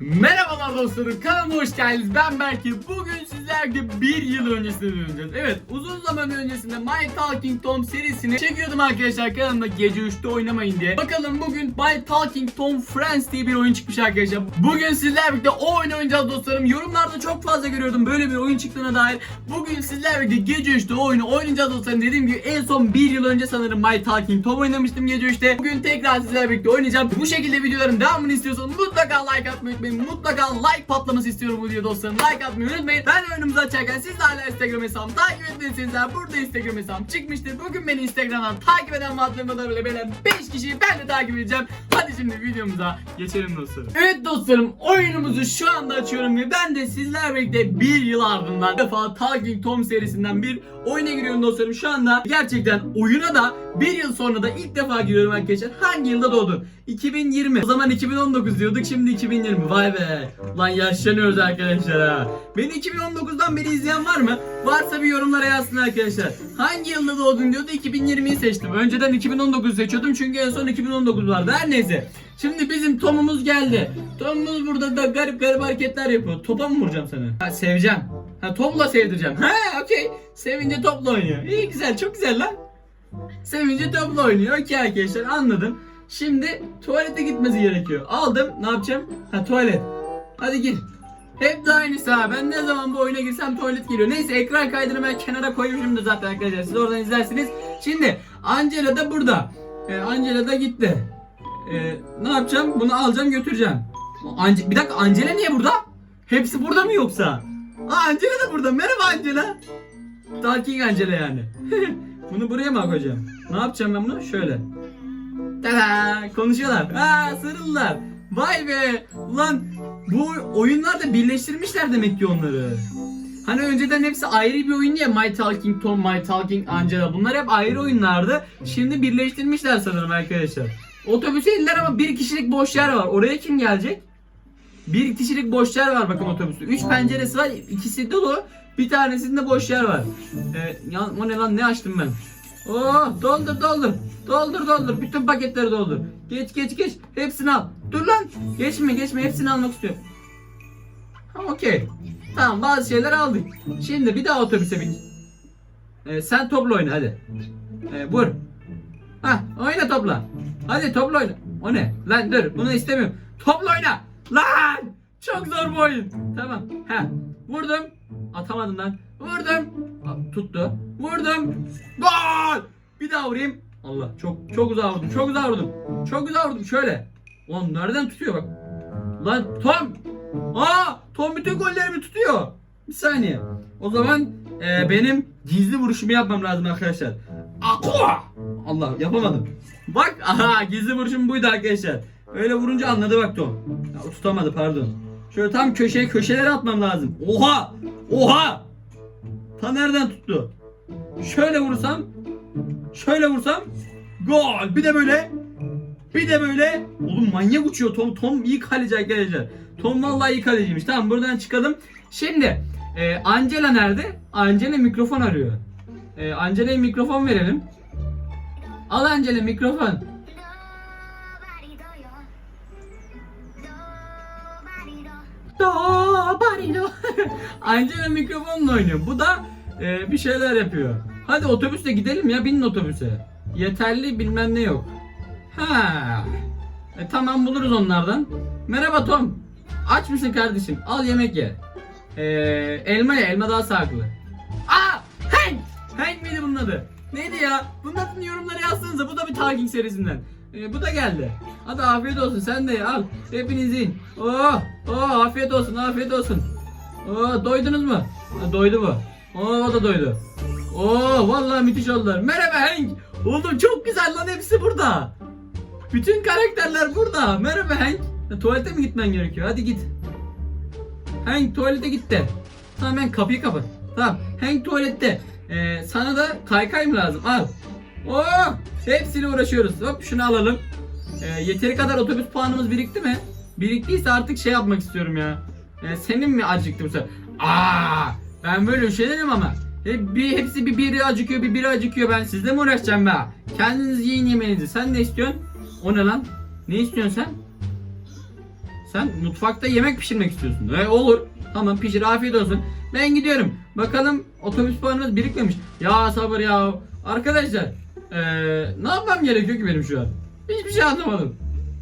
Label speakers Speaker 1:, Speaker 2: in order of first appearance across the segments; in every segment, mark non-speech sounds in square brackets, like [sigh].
Speaker 1: Merhabalar dostlarım kanalıma hoş geldiniz. Ben Berke. Bugün sizlerle bir yıl öncesine döneceğiz. Evet uzun zaman öncesinde My Talking Tom serisini çekiyordum arkadaşlar kanalımda gece 3'te oynamayın diye. Bakalım bugün My Talking Tom Friends diye bir oyun çıkmış arkadaşlar. Bugün sizlerle birlikte o oyunu oynayacağız dostlarım. Yorumlarda çok fazla görüyordum böyle bir oyun çıktığına dair. Bugün sizlerle birlikte gece 3'te o oyunu oynayacağız dostlarım. Dediğim gibi en son bir yıl önce sanırım My Talking Tom oynamıştım gece 3'te Bugün tekrar sizlerle birlikte oynayacağım. Bu şekilde videoların devamını istiyorsanız mutlaka like atmayı unutmayın Mutlaka like patlaması istiyorum bu videoda dostlarım. Like atmayı unutmayın. Ben önümüzü açarken siz de hala Instagram hesabımı takip etmediyseniz eğer burada Instagram hesabım çıkmıştır. Bugün beni Instagram'dan takip eden attığım böyle beni 5 kişiyi ben de takip edeceğim. Hadi şimdi videomuza geçelim dostlarım. Evet dostlarım oyunumuzu şu anda açıyorum ve ben de sizlerle birlikte bir yıl ardından defa Talking Tom serisinden bir oyuna giriyorum dostlarım. Şu anda gerçekten oyuna da bir yıl sonra da ilk defa giriyorum arkadaşlar. Hangi yılda doğdun? 2020 O zaman 2019 diyorduk şimdi 2020 Vay be! Lan yaşlanıyoruz arkadaşlar ha. Beni 2019'dan beri izleyen var mı? Varsa bir yorumlara yazsın arkadaşlar. Hangi yılda doğdun diyordu 2020'yi seçtim. Önceden 2019 seçiyordum çünkü en son 2019 vardı. Her neyse. Şimdi bizim Tom'umuz geldi. Tom'umuz burada da garip garip hareketler yapıyor. Topa mı vuracağım sana? Ha seveceğim. Ha topla sevdireceğim. Ha okey. Sevince topla oynuyor. İyi güzel. Çok güzel lan Sevince topla oynuyor. Okey arkadaşlar anladım. Şimdi tuvalete gitmesi gerekiyor. Aldım. Ne yapacağım? Ha tuvalet. Hadi gir. Hep de aynısı ha. Ben ne zaman bu oyuna girsem tuvalet geliyor. Neyse ekran kaydını ben kenara koymuşum da zaten arkadaşlar. Siz oradan izlersiniz. Şimdi Angela da burada. Ee, Angela da gitti. Ee, ne yapacağım? Bunu alacağım götüreceğim. Ance bir dakika Angela niye burada? Hepsi burada mı yoksa? Aa Angela da burada. Merhaba Angela. Talking Angela yani. [laughs] bunu buraya mı koyacağım? Ne yapacağım ben bunu? Şöyle. Tada! Konuşuyorlar. Aa sarıldılar. Vay be! Ulan bu oyunlarda birleştirmişler demek ki onları. Hani önceden hepsi ayrı bir oyun ya My Talking Tom, My Talking Angela. Bunlar hep ayrı oyunlardı. Şimdi birleştirmişler sanırım arkadaşlar. Otobüse indiler ama bir kişilik boş yer var. Oraya kim gelecek? Bir kişilik boş yer var bakın otobüste. Üç penceresi var. ikisi dolu. Bir tanesinde boş yer var. Ee, ya, o ne lan ne açtım ben? Oo doldur doldur. Doldur doldur. Bütün paketleri doldur. Geç geç geç. Hepsini al. Dur lan. Geçme geçme. Hepsini almak istiyorum. Ha okey. Tamam bazı şeyler aldık. Şimdi bir daha otobüse bin. Ee, sen topla oyna hadi. Ee, vur. Ha oyna topla. Hadi topla oyna. O ne? Lan dur bunu istemiyorum. Topla oyna. Lan! Çok zor bu oyun. Tamam. Ha. Vurdum. Atamadım lan. Vurdum. Tuttu. Vurdum. Gol! Bir daha vurayım. Allah çok çok uzağa vurdum. Çok uzağa vurdum. Çok uzağa vurdum. Şöyle. Ulan nereden tutuyor bak. Lan Tom. Aa Tom bütün gollerimi tutuyor. Bir saniye. O zaman e, benim gizli vuruşumu yapmam lazım arkadaşlar. Aqua! Allah yapamadım. Bak aha gizli vuruşum buydu arkadaşlar. Öyle vurunca anladı bak Tom. Ya, tutamadı pardon. Şöyle tam köşeye köşelere atmam lazım. Oha! Oha! Ta nereden tuttu? Şöyle vursam Şöyle vursam Gol! Bir de böyle Bir de böyle Oğlum manyak uçuyor Tom. Tom iyi kaleci arkadaşlar. Tom vallahi iyi kaleciymiş. Tamam buradan çıkalım. Şimdi e, Angela nerede? Angela mikrofon arıyor. E, Angela'ya mikrofon verelim. Al Angela mikrofon.
Speaker 2: Nobody.
Speaker 1: Do, barido. Angela mikrofonla oynuyor. Bu da e, bir şeyler yapıyor. Hadi otobüsle gidelim ya binin otobüse. Yeterli bilmem ne yok. Ha. E, tamam buluruz onlardan. Merhaba Tom. Aç mısın kardeşim? Al yemek ye. E, elma ye. Elma daha sağlıklı. Aa! Hank! Hank miydi bunun adı? Neydi ya? Bunun adını yorumlara yazsanıza. Bu da bir Talking serisinden. E, bu da geldi. Hadi afiyet olsun. Sen de al. Hepiniz yiyin. Oh! Oh! Afiyet olsun. Afiyet olsun. Oo, doydunuz mu? Ha, doydu bu. Oo, o da doydu. Oo, vallahi müthiş oldular. Merhaba Hank. Oğlum çok güzel lan hepsi burada. Bütün karakterler burada. Merhaba Hank. Ha, tuvalete mi gitmen gerekiyor? Hadi git. Hank tuvalete gitti. Tamam ben kapıyı kapat. Tamam. Hank tuvalette. Ee, sana da kaykay mı lazım? Al. Oo, hepsiyle uğraşıyoruz. Hop şunu alalım. Ee, yeteri kadar otobüs puanımız birikti mi? Biriktiyse artık şey yapmak istiyorum ya. Ee, senin mi acıktı bu sefer? Aa, ben böyle üşenirim ama. Hep bir, hepsi bir biri acıkıyor, bir biri acıkıyor. Ben sizle mi uğraşacağım be? Kendiniz yiyin yemeğinizi. Sen ne istiyorsun? O ne lan? Ne istiyorsun sen? Sen mutfakta yemek pişirmek istiyorsun. E olur. Tamam pişir afiyet olsun. Ben gidiyorum. Bakalım otobüs puanımız birikmemiş. Ya sabır ya. Arkadaşlar eee, ne yapmam gerekiyor ki benim şu an? Hiçbir şey anlamadım.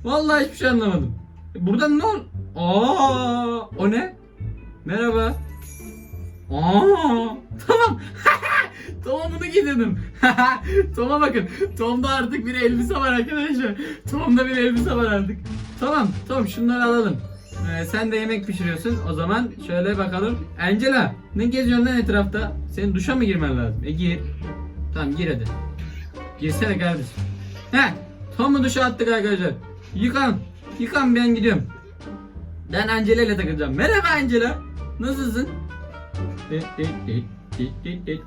Speaker 1: Vallahi hiçbir şey anlamadım. E, Buradan ne ol? Aa, o ne? Merhaba. Aa, tamam. [laughs] Tom'a bunu giydirdim. [laughs] Tom'a bakın. Tom'da artık bir elbise var arkadaşlar. Tom'da bir elbise var artık. Tamam, tamam şunları alalım. Ee, sen de yemek pişiriyorsun. O zaman şöyle bakalım. Angela, ne geziyorsun lan etrafta? Senin duşa mı girmen lazım? E gir. Tamam gir hadi. Girsene kardeşim. He, Tom'u duşa attık arkadaşlar. Yıkan. Yıkan ben gidiyorum. Ben Angela ile takılacağım. Merhaba Angela. Nasılsın?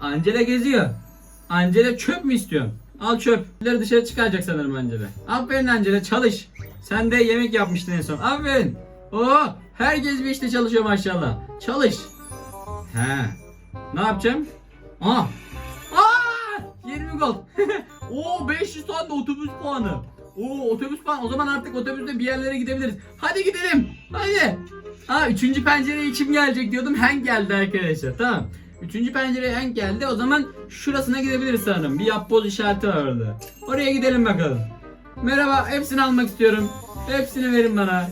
Speaker 1: Angela geziyor. Angela çöp mü istiyorsun? Al çöpleri dışarı çıkaracak sanırım Angela. Aferin Angela çalış. Sen de yemek yapmıştın en son. Aferin. Oo, herkes bir işte çalışıyor maşallah. Çalış. He. Ne yapacağım? Aa. Aa! 20 gol. [laughs] Oo 500 tane de otobüs puanı. Oo otobüs puanı. O zaman artık otobüste bir yerlere gidebiliriz. Hadi gidelim. Hadi. Ha üçüncü pencereye kim gelecek diyordum. Hank geldi arkadaşlar. Tamam. Üçüncü pencereye Hank geldi. O zaman şurasına gidebiliriz sanırım. Bir yapboz işareti var orada. Oraya gidelim bakalım. Merhaba. Hepsini almak istiyorum. Hepsini verin bana.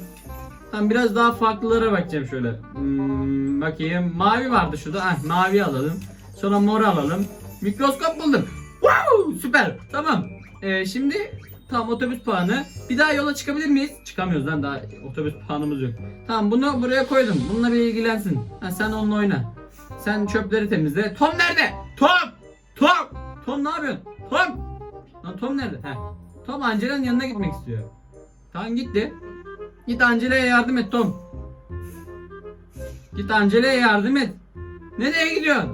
Speaker 1: Tamam biraz daha farklılara bakacağım şöyle. Hmm, bakayım. Mavi vardı şurada. Ah, mavi alalım. Sonra mor alalım. Mikroskop buldum. Wow, süper. Tamam. Ee, şimdi tam otobüs puanı. Bir daha yola çıkabilir miyiz? Çıkamıyoruz lan daha otobüs puanımız yok. Tamam bunu buraya koydum. Bununla bir ilgilensin. Ha, sen onunla oyna. Sen çöpleri temizle. Tom nerede? Tom! Tom! Tom ne yapıyorsun? Tom! Lan Tom nerede? Heh. Tom Angela'nın yanına gitmek istiyor. Tamam gitti. Git Angela'ya yardım et Tom. Git Angela'ya yardım et. Nereye gidiyorsun?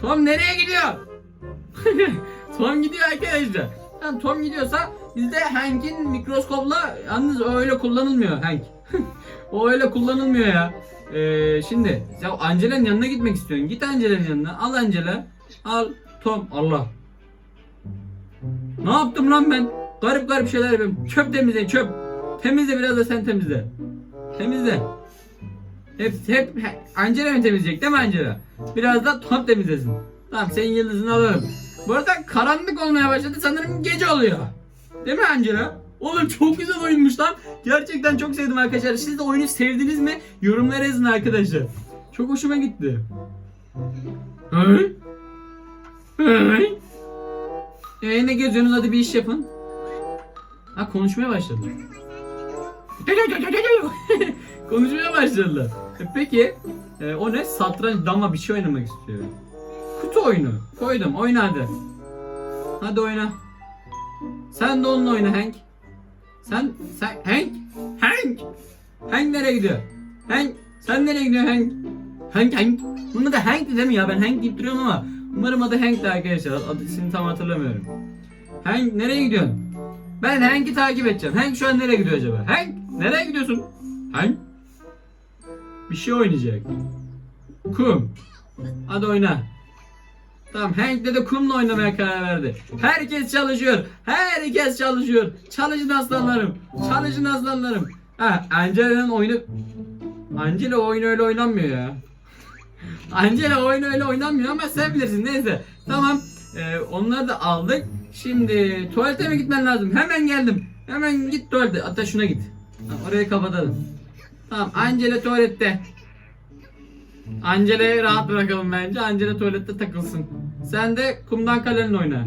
Speaker 1: Tom nereye gidiyor? [laughs] Tom gidiyor arkadaşlar. Yani Tom gidiyorsa bizde Hank'in mikroskopla yalnız öyle kullanılmıyor Hank. [laughs] o öyle kullanılmıyor ya. Ee, şimdi ya Angela'nın yanına gitmek istiyorsun. Git Angela'nın yanına. Al Angela. Al Tom. Allah. Ne yaptım lan ben? Garip garip şeyler yapıyorum. Çöp temizle çöp. Temizle biraz da sen temizle. Temizle. Hep, hep he- Angela mı temizleyecek değil mi Angela? Biraz da Tom temizlesin. Tamam senin yıldızını alırım. Bu arada karanlık olmaya başladı sanırım gece oluyor. Değil mi Angela? Oğlum çok güzel oyunmuş lan. Gerçekten çok sevdim arkadaşlar. Siz de oyunu sevdiniz mi? Yorumlara yazın arkadaşlar. Çok hoşuma gitti. Hı? Hı? Ee, ne geziyorsunuz hadi bir iş yapın. Ha konuşmaya başladı. [laughs] konuşmaya başladılar. E, peki e, o ne? Satranç dama bir şey oynamak istiyor. Kutu oyunu. Koydum oyna hadi. Hadi oyna. Sen de onunla oyna Hank. Sen sen Hank Hank Hank nereye gidiyor? Hank sen nereye gidiyorsun Hank? Hank Hank. Bunun da Hank değil mi ya? Ben Hank deyip duruyorum ama umarım adı Hank'ti arkadaşlar. Adını tam hatırlamıyorum. Hank nereye gidiyorsun? Ben Hank'i takip edeceğim. Hank şu an nereye gidiyor acaba? Hank nereye gidiyorsun? Hank bir şey oynayacak. Kum. Hadi oyna. Tamam Hank de kumla oynamaya karar verdi. Herkes çalışıyor. Herkes çalışıyor. Çalışın aslanlarım. Çalışın aslanlarım. Ha Angela'nın oyunu Angela oyunu öyle oynanmıyor ya. Angela oyunu öyle oynanmıyor ama sen bilirsin neyse. Tamam. Ee, onları da aldık. Şimdi tuvalete mi gitmen lazım? Hemen geldim. Hemen git tuvalete. Hatta şuna git. Tamam, orayı kapatalım. Tamam Angela tuvalette. Angela'yı rahat bırakalım bence. Angela tuvalette takılsın. Sen de kumdan kalenle oyna.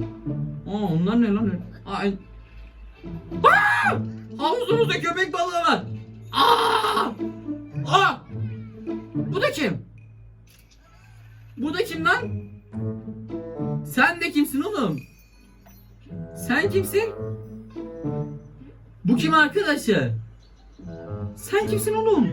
Speaker 1: Aa onlar ne lan? Ay. Aa! Havuzumuzda köpek balığı var. Aa! Aa! Bu da kim? Bu da kim lan? Sen de kimsin oğlum? Sen kimsin? Bu kim arkadaşı? Sen kimsin oğlum?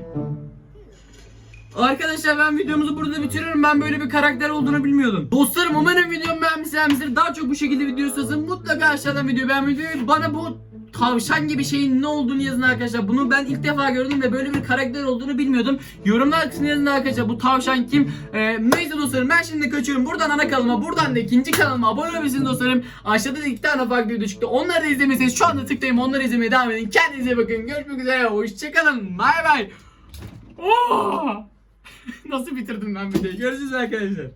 Speaker 1: Arkadaşlar ben videomuzu burada bitiriyorum. Ben böyle bir karakter olduğunu bilmiyordum. Dostlarım umarım videomu beğenmişsinizdir. Daha çok bu şekilde video istiyorsanız mutlaka aşağıdan video beğenmeyi ve bana bu tavşan gibi şeyin ne olduğunu yazın arkadaşlar. Bunu ben ilk defa gördüm ve böyle bir karakter olduğunu bilmiyordum. Yorumlar kısmına yazın arkadaşlar bu tavşan kim? Ee, neyse dostlarım ben şimdi kaçıyorum. Buradan ana kanalıma buradan da ikinci kanalıma abone olabilirsiniz dostlarım. Aşağıda da iki tane farklı video çıktı. Onları da izlemeseniz şu anda tıklayın onları izlemeye devam edin. Kendinize bakın. Görüşmek üzere. Hoşçakalın. Bay bay. Oh! Nasıl bitirdim ben videoyu? Görüşürüz arkadaşlar.